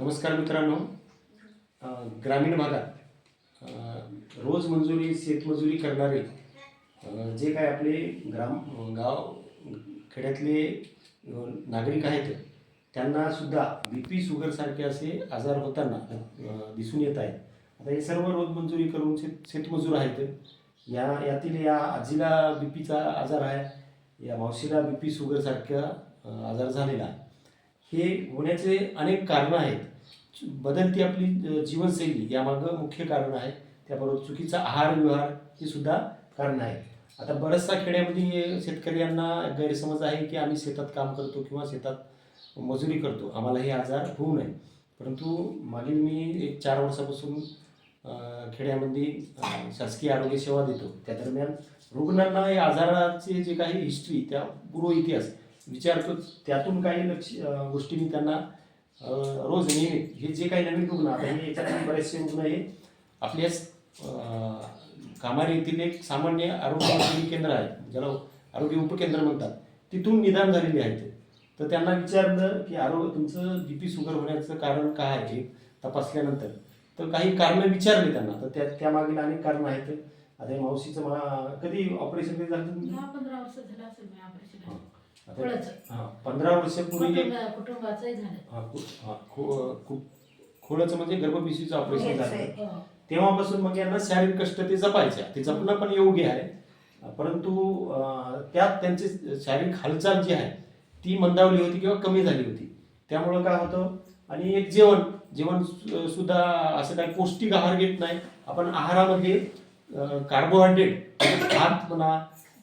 नमस्कार मित्रांनो. ग्रामीण भागात रोज मंजुरी शेतमजुरी करणारे जे काय आपले ग्राम गाव खेड्यातले नागरिक आहेत त्यांना सुद्धा बी पी शुगरसारखे असे आजार होताना दिसून येत आहेत. आता हे सर्व रोज मंजुरी करून शेत शेतमजूर आहेत. या यातील या आजीला बी पीचा आजार आहे या मावशीला बी पी शुगरसारखा आजार झालेला आहे. हे होण्याचे अनेक कारणं आहेत. बदलती आपली जीवनशैली यामागं मुख्य कारण आहे. त्याबरोबर चुकीचा आहार विहार हे सुद्धा कारण आहे. आता बऱ्याचशा खेड्यामध्ये शेतकऱ्यांना गैरसमज आहे की आम्ही शेतात काम करतो किंवा शेतात मजुरी करतो. आम्हाला हे आजार होऊ नये. परंतु मागील मी एक चार वर्षापासून खेड्यामध्ये शासकीय आरोग्य सेवा देतो. त्या दरम्यान रुग्णांना या आजाराचे जे काही हिस्ट्री त्या पूर्व इतिहास विचारतो त्यातून काही लक्ष गोष्टी मी त्यांना रोज नियमित हे जे काही नवीन रुग्ण आता हे याच्यातून बरेचसे रुग्ण हे आपल्या कामारी येथील एक सामान्य आरोग्य केंद्र आहे ज्याला आरोग्य उपकेंद्र म्हणतात. तिथून निदान झालेले आहेत. तर त्यांना विचारलं की आरोग्य तुमचं बी पी शुगर होण्याचं कारण काय आहे? हे तपासल्यानंतर. तर काही कारणं विचारली त्यांना. तर त्या त्यामागील अनेक कारणं आहेत. आता हे मावशीचं मला कधी ऑपरेशन कधी झालं? झालं हा पंधरा वर्षापूर्वी कुटुंब- कुटुंबाचंही झालं. हा, खो- हा, खो- खो- खोडाचं म्हणजे गर्भपिशवीचं ऑपरेशन झालं हो. तेव्हापासून मग यांना शारीरिक कष्ट ते जपायचे ते जपणं पण योग्य आहे. परंतु अं, त्यात त्यांची शारीरिक हालचाल जी आहे ती मंदावली होती किंवा कमी झाली होती. त्यामुळं काय होतं आणि एक जेवण जेवण सु- सुद्धा असं काही पौष्टिक आहार घेत नाही. आपण आहारामध्ये कार्बोहायड्रेट भात म्हणा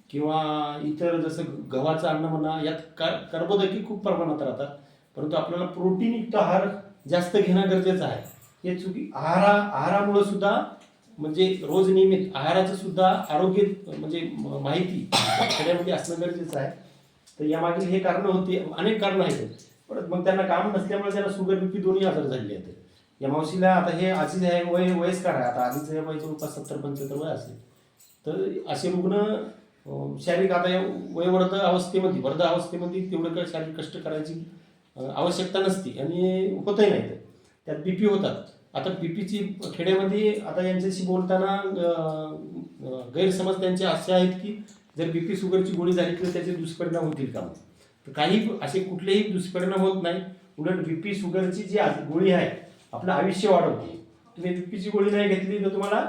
किंवा इतर जसं गव्हाचं अन्न म्हणा यात कार कर्बोदकी खूप प्रमाणात राहतात. परंतु आपल्याला प्रोटीनयुक्त आहार जास्त घेणं गरजेचं आहे. हे चुकी आहारा आहारामुळं सुद्धा म्हणजे रोज नियमित आहाराचं सुद्धा आरोग्य म्हणजे माहिती सगळ्यामध्ये असणं गरजेचं आहे. तर यामागील हे कारण होती अनेक कारणं आहेत. परत मग त्यांना काम नसल्यामुळे त्यांना शुगर बीपी दोन्ही आजार झालेले आहेत. या मावशीला आता हे आजी आहे वय वयस्कर आहे. आता आधीचं हे वय जवळपास सत्तर पंच्याहत्तर वय असेल. तर असे रुग्ण शारीरिक आता या वयोवृद्ध अवस्थेमध्ये वर्ध अवस्थेमध्ये तेवढं काय शारीरिक कष्ट करायची आवश्यकता नसते आणि होतही नाही त्यात बी पी होतात. आता बी पीची खेड्यामध्ये आता यांच्याशी बोलताना गैरसमज त्यांचे असे आहेत की जर बी पी शुगरची गोळी झाली तर त्याचे दुष्परिणाम होतील का तर काही असे कुठलेही दुष्परिणाम होत नाही. उलट बीपी शुगरची जी आज गोळी आहे आपलं आयुष्य वाढवते. तुम्ही बी पीची गोळी नाही घेतली तर तुम्हाला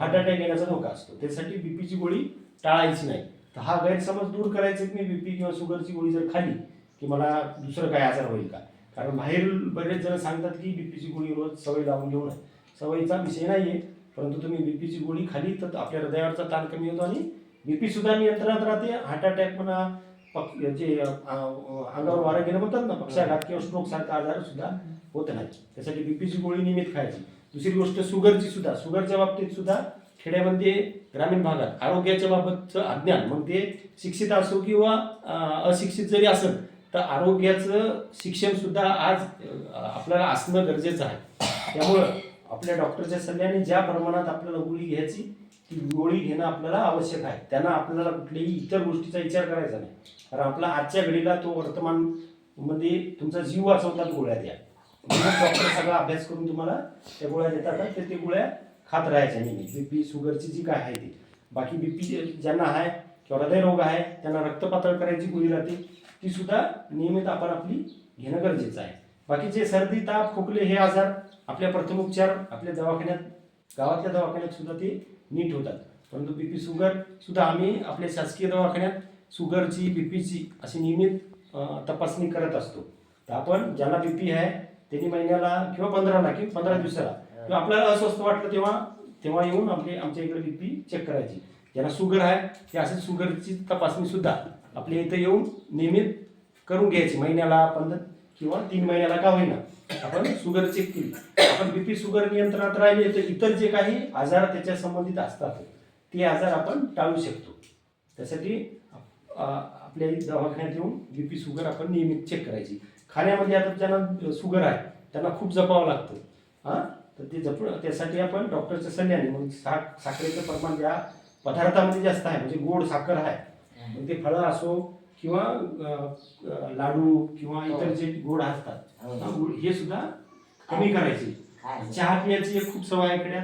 हार्ट अटॅक येण्याचा धोका असतो. त्यासाठी बीपीची गोळी टाळायची नाही. तर हा गैरसमज दूर करायचे की मी बीपी किंवा शुगरची गोळी जर खाली की मला दुसरं काय आजार होईल का? कारण बाहेर बरेच जण सांगतात की बीपीची गोळी रोज सवय लावून घेऊ नये. सवयीचा विषय नाही आहे परंतु तुम्ही बीपीची गोळी खाली तर आपल्या हृदयावरचा ताण कमी होतो आणि बीपी सुद्धा नियंत्रणात राहते. हार्ट अटॅक म्हणा पक याचे अंगावर वारा घेणं म्हणतात ना पक्षाघात किंवा स्ट्रोक सारखा आजार सुद्धा होत नाही. त्यासाठी बीपीची गोळी नियमित खायची. दुसरी गोष्ट शुगरची सुद्धा शुगरच्या बाबतीत सुद्धा खेड्यामध्ये ग्रामीण भागात आरोग्याच्या बाबतचं अज्ञान मग ते शिक्षित असो किंवा अशिक्षित जरी असेल तर आरोग्याचं शिक्षण सुद्धा आज आपल्याला असणं गरजेचं आहे. त्यामुळं आपल्या डॉक्टरच्या सल्ल्याने ज्या प्रमाणात आपल्याला गोळी घ्यायची ती गोळी घेणं आपल्याला आवश्यक आहे. त्यांना आपल्याला कुठल्याही इतर गोष्टीचा विचार करायचा नाही. कारण आपला आजच्या घडीला तो वर्तमानमध्ये तुमचा जीव वाचवतात गोळ्या द्या. डॉक्टर सगळा अभ्यास करून तुम्हाला त्या गोळ्या देतात तर ते गोळ्या खात राहायच्या नेहमी. बीपी शुगरची जी काय आहे ती. बाकी बीपी ज्यांना आहे किंवा हृदयरोग आहे त्यांना रक्त पातळ करायची गोळी राहते ती सुद्धा नियमित आपण आपली घेणं गरजेचं आहे. बाकीचे सर्दी ताप खोकले हे आजार आपल्या प्रथमोपचार आपल्या दवाखान्यात गावातल्या दवाखान्यात सुद्धा ते नीट होतात. परंतु बीपी शुगर सुद्धा आम्ही आपल्या शासकीय दवाखान्यात शुगरची बीपीची अशी नियमित तपासणी करत असतो. तर आपण ज्यांना बीपी आहे त्यांनी महिन्याला किंवा पंधराला किंवा पंधरा दिवसाला किंवा आपल्याला अस्वस्थ वाटलं तेव्हा तेव्हा येऊन आपले आमच्या इकडे बीपी चेक करायची. ज्यांना शुगर आहे ते असे शुगरची तपासणी सुद्धा आपल्या इथं येऊन नियमित करून घ्यायची. महिन्याला पंधरा किंवा तीन महिन्याला का होईना. आपण शुगर चेक केली. आपण बीपी शुगर नियंत्रणात राहिले तर इतर जे काही आजार त्याच्या संबंधित असतात ते आजार आपण टाळू शकतो. त्यासाठी आपल्या दवाखान्यात येऊन बीपी शुगर आपण नियमित चेक करायची. खाण्यामध्ये आता ज्यांना शुगर आहे त्यांना खूप जपावं लागतं. हां? तर ते जप त्यासाठी आपण डॉक्टरच्या सल्ल्याने मग साख साखरेचं प्रमाण ज्या पदार्थामध्ये जास्त आहे म्हणजे गोड साखर आहे मग ते फळं असो किंवा लाडू किंवा इतर जे गोड असतात हा, हे सुद्धा कमी करायची. चहा पियाची खूप सवय आहे इकडे.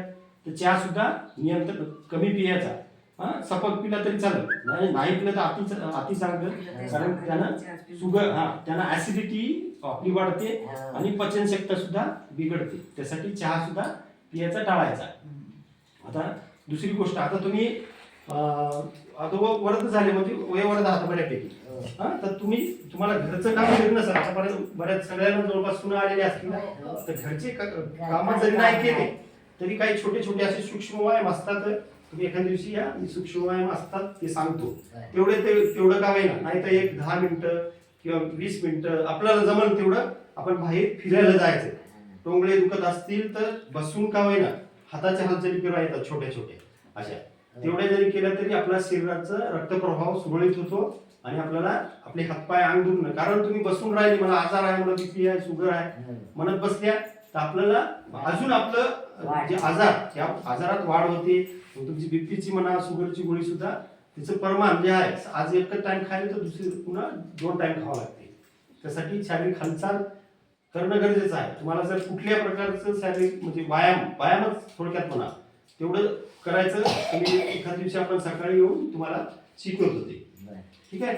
तर चहा सुद्धा नियंत्रण कमी पियाचा. हा सपक पिला तरी चालेल. नाही नाही पिलं तर अति अति चांगलं. कारण त्यानं शुगर हा त्यांना ऍसिडिटी आपली वाढते आणि पचनशक्ती सुद्धा बिघडते. त्यासाठी चहा सुद्धा पियाचा टाळायचा. आता दुसरी गोष्ट आता तुम्ही वरद झाले म्हणजे वयवरद आहात बऱ्यापैकी. हा तर तुम्ही तुम्हाला घरचं काम जरी नसेल आतापर्यंत बऱ्याच सगळ्यांना जवळपास सुना आलेले असतील ना तर घरचे काम जरी नाही केले तरी काही छोटे छोटे असे सूक्ष्म व्यायाम असतात तुम्ही एखाद्या दिवशी या मी सूक्ष्म व्यायाम असतात ते सांगतो. तेवढे ते तेवढं का होईना नाही तर एक दहा मिनिटं किंवा वीस मिनिटं आपल्याला जमल तेवढं आपण बाहेर फिरायला जायचं. टोंगळे दुखत असतील तर बसून का होईना हाताच्या हालचाली फिरवा येतात छोट्या छोट्या अशा. तेवढ्या जरी केल्या तरी आपल्या शरीराचा रक्तप्रभाव सुरळीत होतो आणि आपल्याला आपले हातपाय अंग दुखणं कारण तुम्ही बसून राहिले मला आजार आहे मला बीपी आहे शुगर आहे म्हणत बसल्या तर आपल्याला अजून आपलं. जे आजार त्या आजारात वाढ होते. तुमची बीपीची म्हणा शुगरची गोळी सुद्धा तिचं प्रमाण जे आहे आज एकच टाइम खायला तर दुसरी पुन्हा दोन टाइम खावं लागते. त्यासाठी शारीरिक हालचाल करणं गरजेचं आहे. तुम्हाला जर कुठल्या प्रकारचं शारीरिक म्हणजे व्यायाम व्यायामच थोडक्यात म्हणा तेवढं करायचं. तुम्ही एखाद्या दिवशी आपण सकाळी येऊन तुम्हाला शिकवत होते. ठीक आहे?